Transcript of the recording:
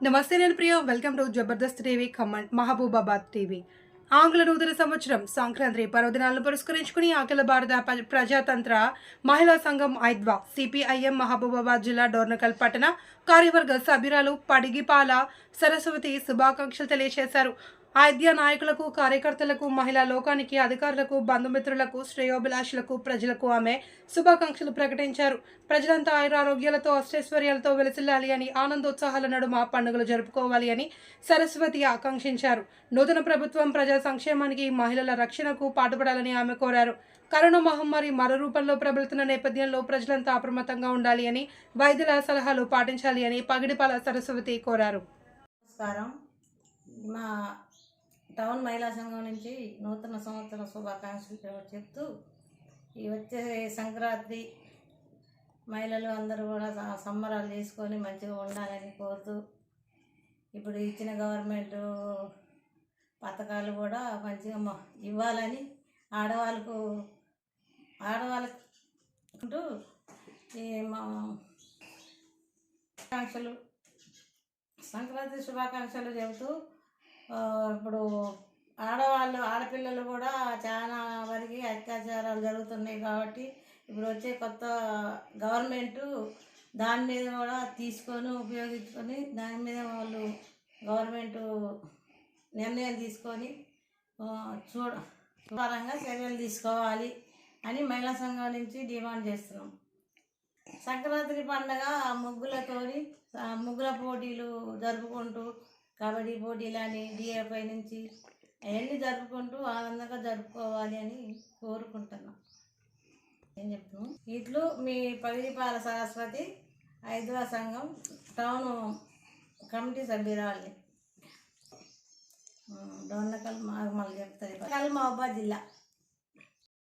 నమస్తే నేను Priya. Welcome to Jabardasth TV Khammam Mahabubabad TV. ఆంగ్ల నూతన సంవత్సరం సంక్రాంతి పర్వదినాలను పురస్కరించుకుని అఖిల భారత ప్రజాతంత్ర మహిళా సంఘం ఐద్వా సిపిఐఎం మహబూబాబాద్ జిల్లా డోర్నకల్ పట్టణ కార్యవర్గ సభ్యురాలు పడిగిపాల సరస్వతి శుభాకాంక్షలు తెలియజేశారు ఆయుధ్య నాయకులకు కార్యకర్తలకు మహిళా లోకానికి అధికారులకు బంధుమిత్రులకు శ్రేయోభిలాషులకు ప్రజలకు ఆమె శుభాకాంక్షలు ప్రకటించారు. ప్రజలంతా ఆయురారోగ్యాలతో అష్టైశ్వర్యాలతో వెలసిల్లాలి అని ఆనందోత్సాహాల నడుమ పండుగలు జరుపుకోవాలి అని సరస్వతి ఆకాంక్షించారు. నూతన ప్రభుత్వం ప్రజా సంక్షేమానికి మహిళల రక్షణకు పాటుపడాలని ఆమె కోరారు. కరోనా మహమ్మారి మరో రూపంలో ప్రబలుతున్న నేపథ్యంలో ప్రజలంతా అప్రమత్తంగా ఉండాలి అని వైద్యుల సలహాలు పాటించాలి అని పగిడిపాల సరస్వతి కోరారు. నమస్కారం. మా టౌన్ మహిళా సంఘం నుంచి నూతన సంవత్సర శుభాకాంక్షలు చెప్తూ ఈ వచ్చే సంక్రాంతి మహిళలు అందరూ కూడా సంబరాలు చేసుకొని మంచిగా ఉండాలని కోరుతూ ఇప్పుడు ఇచ్చిన గవర్నమెంట్ పథకాలు కూడా మంచిగా ఇవ్వాలని ఆడవాళ్ళకు ఆడవాళ్ళకు ఈ మా శుభాకాంక్షలు సంక్రాంతి శుభాకాంక్షలు చెబుతూ ఇప్పుడు ఆడవాళ్ళు ఆడపిల్లలు కూడా చాలా వరకు అత్యాచారాలు జరుగుతున్నాయి కాబట్టి ఇప్పుడు వచ్చే కొత్త గవర్నమెంటు దాని మీద కూడా తీసుకొని ఉపయోగించుకొని దాని మీద వాళ్ళు గవర్నమెంటు నిర్ణయం తీసుకొని చూడ పరంగా చర్యలు తీసుకోవాలి అని మహిళా సంఘం నుంచి డిమాండ్ చేస్తున్నాం. సంక్రాంతి పండగ ముగ్గులతోని ముగ్గుల పోటీలు జరుపుకుంటూ కబడ్డీ పోటీలని డిఎఫ్ఐ నుంచి అవన్నీ జరుపుకుంటూ ఆనందంగా జరుపుకోవాలి అని కోరుకుంటున్నాం. ఏం చెప్తాను ఇట్లు మీ పగిడిపాల సరస్వతి ఐదవ సంఘం టౌన్ కమిటీ సభ్యురాలి. డోర్నకల్ మళ్ళీ చెప్తారు కల్ మహబాద్ జిల్లా.